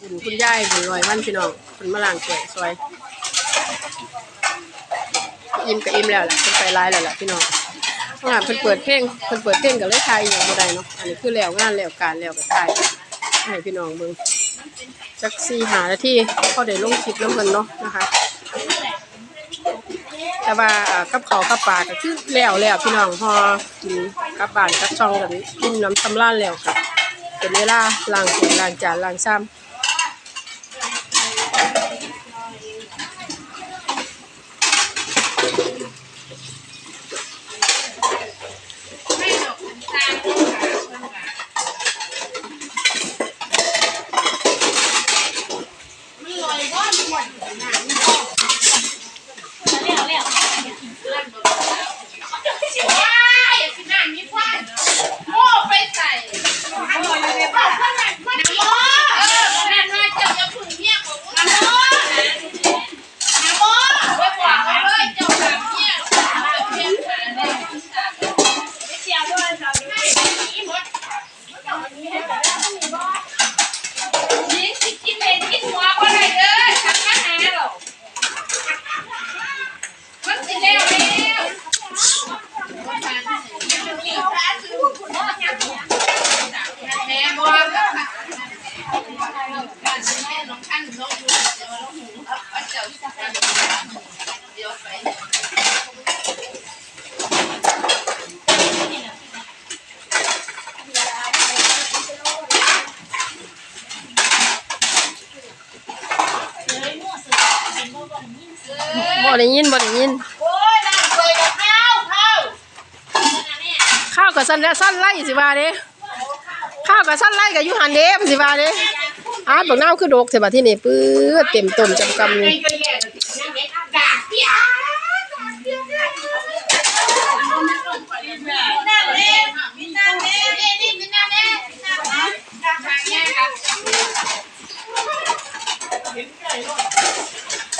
บุญคุณยายบุญลอยวันพี่น้องคุณมาล้างถ้วยซอยอิ่มก็อิ่มแล้วแหละเพิ่นไปร้ายแล้วแหละพี่น้องเพราะว่าเพิ่นเปิดเพลงเพิ่นเปิดเพลงก็เลยทายอย่างบ่ได้เนาะอันนี้คือแล้วงานแล้วการแล้วก็ทายให้พี่น้องเบิ่งจัก4 5นาทีพอได้ลงคลิปนำเพิ่นเนาะนะคะ แต่ว่ากับเขาวกับปลาก็คือแล้วแล้วพี่น้องพอกินกับบานกับช่องกันกินน้ำทำร้านแล้วก็เป็นเวลาล้างถ้วยล้างจานล้างซ้ำ ยิงสิกิเห็นกินหัวก็ได้เด้อทำมาหาเรามันสิแล้ บ่ได้ยินบ่ได้ยิน โอ้ยนั่นเคยกับข้าวข้าวข้าวกับสั้นและสั้นไล่สิว่าเด้ข้าวกับสั้นไล่กับยุหันเด้สิว่าเด้อาบักเน้าคือโดกเสียบัดที่นี่ปื้อเต็มต้นจำกำนี่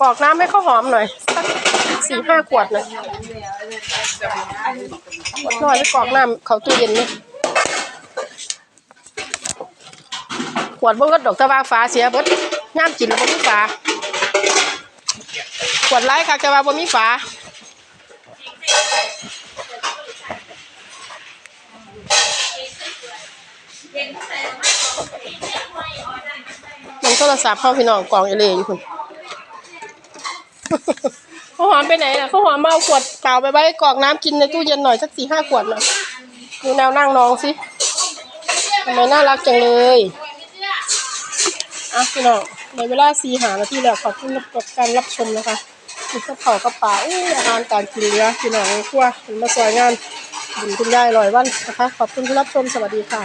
กรอกน้ำให้ข้าวหอมหน่อยสักสี่ห้าขวดหน่อยขวดน้อยไปกรอกน้ำเขาตู้เย็นนี่ขวดบ่ก็ดอกตะวาฟ้าเสียเบิดย่ามกินแล้วบ่มีฝาขวดไร้ค่ะจะว่าบ่มีฝาลงโทรศัพท์เข้าพี่น้องกล่องเอเลยอยู่คุณ ข้าวหอมไปไหนล่ะข้าวหอมมาเอาขวดเปล่าไปไว้กรอกน้ำกินในตู้เย็นหน่อยสักสี่ห้าขวดหน่อยดูแนวนั่งน้องสิทำไมน่ารักจังเลยอะพี่น้องในเวลาสี่หานาทีแล้วขอบคุณกับการรับชมนะคะกินข้าวเผากระป๋าอุ้ยอาหารการกินเรือพี่น้องครัวเป็นมาสวยงานบุญคุณยายลอยวันนะคะ ขอบคุณที่รับชมสวัสดีค่ะ